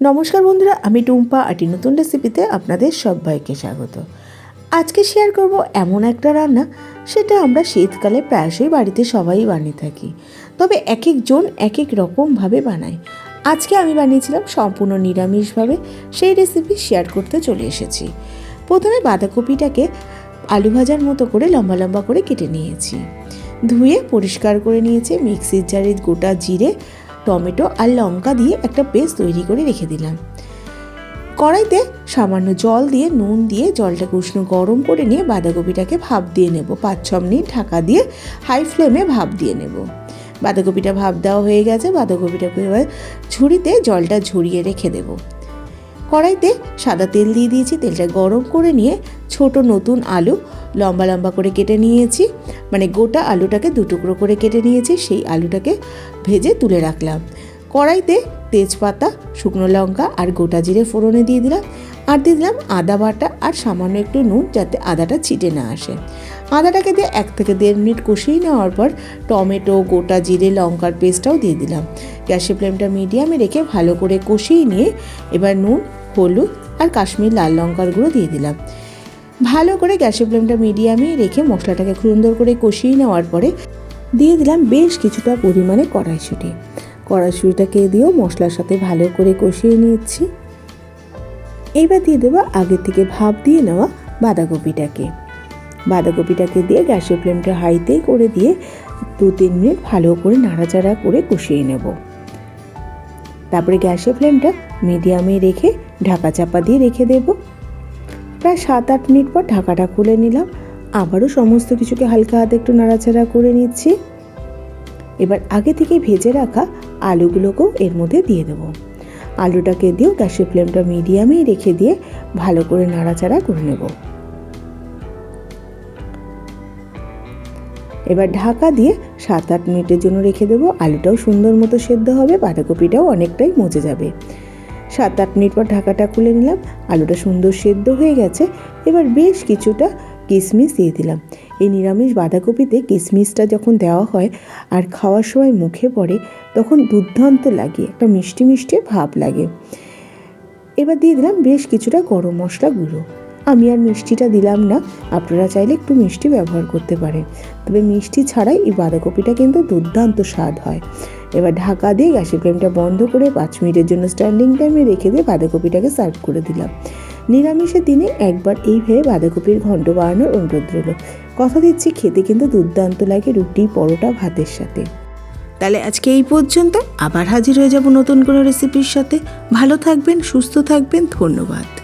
নমস্কার বন্ধুরা, আমি টুম্পা আটি নতুন রেসিপিতে আপনাদের সবাইকে স্বাগত। আজকে শেয়ার করব এমন একটা রান্না, সেটা আমরা শীতকালে প্রায়শই বাড়িতে সবাই বানিয়ে থাকি। তবে এক একজন এক এক রকমভাবে বানায়। আজকে আমি বানিয়েছিলাম সম্পূর্ণ নিরামিষভাবে, সেই রেসিপি শেয়ার করতে চলে এসেছি। প্রথমে বাঁধাকপিটাকে আলু ভাজার মতো করে লম্বা লম্বা করে কেটে নিয়েছি। ধুয়ে পরিষ্কার করে নিয়েছি মিক্সির জারে গোটা জিরে টমেটো আর লঙ্কা দিয়ে একটা পেস্ট তৈরি করে রেখে দিলাম। কড়াইতে সামান্য জল দিয়ে নুন দিয়ে জলটাকে উষ্ণ গরম করে নিয়ে বাঁধাকপিটাকে ভাপ দিয়ে নেব। পাঁচ ছ মিনিট ঢাকা দিয়ে হাই ফ্লেমে ভাপ দিয়ে নেব। বাঁধাকপিটা ভাপ দেওয়া হয়ে গেছে। বাঁধাকপিটাকে এবার ঝুড়িতে জলটা ঝরিয়ে রেখে দেবো। কড়াইতে সাদা তেল দিয়ে দিয়েছি। তেলটা গরম করে নিয়ে ছোট নতুন আলু লম্বা লম্বা করে কেটে নিয়েছি। মানে গোটা আলুটাকে দু টুকরো করে কেটে নিয়েছি, সেই আলুটাকে ভেজে তুলে রাখলাম। কড়াইতে তেজপাতা, শুকনো লঙ্কা আর গোটা জিরে ফোড়নে দিয়ে দিলাম। আর দিয়ে দিলাম আদা বাটা আর সামান্য একটু নুন যাতে আদাটা ছিটে না আসে। আদাটাকে দিয়ে এক থেকে দেড় মিনিট কষিয়ে নেওয়ার পর টমেটো, গোটা জিরে, লঙ্কার পেস্টটাও দিয়ে দিলাম। গ্যাসের ফ্লেমটা মিডিয়ামে রেখে ভালো করে কষিয়ে নিয়ে এবার নুন, হলুদ আর কাশ্মীর লাল লঙ্কার গুঁড়ো দিয়ে দিলাম। ভালো করে গ্যাসের ফ্লেমটা মিডিয়ামে রেখে মশলাটাকে সুন্দর করে কষিয়ে নেওয়ার পরে দিয়ে দিলাম বেশ কিছুটা পরিমাণে কড়াইশুঁটি। কড়াইশুঁটিটাকে দিয়েও মশলার সাথে ভালো করে কষিয়ে নিচ্ছি এইবার দিয়ে দেবো আগে থেকে ভাপ দিয়ে নেওয়া বাঁধাকপিটাকে। বাঁধাকপিটাকে দিয়ে গ্যাসের ফ্লেমটা হাইতেই করে দিয়ে দু তিন মিনিট ভালো করে নাড়াচাড়া করে কষিয়ে নেব। তারপরে গ্যাসের ফ্লেমটা মিডিয়ামে রেখে ঢাকা চাপা দিয়ে রেখে দেব। প্রায় সাত আট মিনিট পর ঢাকাটা খুলে নিলাম। আবারও সমস্ত কিছুকে হালকা হাতে একটু নাড়াচাড়া করে নিচ্ছি। এবার আগে থেকে ভেজে রাখা আলুগুলোকেও এর মধ্যে দিয়ে দেবো। আলুটাকে দিয়েও গ্যাসের ফ্লেমটা মিডিয়ামেই রেখে দিয়ে ভালো করে নাড়াচাড়া করে নেব। এবার ঢাকা দিয়ে সাত আট মিনিটের জন্য রেখে দেবো। আলুটাও সুন্দর মতো সেদ্ধ হবে, বাঁধাকপিটাও অনেকটাই মজে যাবে। সাত আট মিনিট পর ঢাকাটা খুলে নিলাম। আলুটা সুন্দর সেদ্ধ হয়ে গেছে। এবার বেশ কিছুটা কিশমিশ দিয়ে দিলাম। এই নিরামিষ বাঁধাকপিতে কিশমিশটা যখন দেওয়া হয় আর খাওয়ার সময় মুখে পড়ে, তখন দুর্ধান্ত লাগে। একটা মিষ্টি মিষ্টি ভাব লাগে। এবার দিয়ে দিলাম বেশ কিছুটা গরম মশলা গুঁড়ো। আমি আর মিষ্টিটা দিলাম না। আপনারা চাইলে একটু মিষ্টি ব্যবহার করতে পারেন। তবে মিষ্টি ছাড়াই এই বাঁধাকপিটা কিন্তু দুর্দান্ত স্বাদ হয়। এবার ঢাকা দিয়ে গ্যাসের ফ্লেমটা বন্ধ করে পাঁচ মিনিটের জন্য স্ট্যান্ডিং টাইমে রেখে দিয়ে বাঁধাকপিটাকে সার্ভ করে দিলাম। নিরামিষের দিনে একবার এইভাবে বাঁধাকপির ঘন্ট বাড়ানোর অনুরোধ রইল। কথা দিচ্ছি, খেতে কিন্তু দুর্দান্ত লাগে রুটি, পরোটা, ভাতের সাথে। তাহলে আজকে এই পর্যন্ত। আবার হাজির হয়ে যাব নতুন কোনো রেসিপির সাথে। ভালো থাকবেন, সুস্থ থাকবেন, ধন্যবাদ।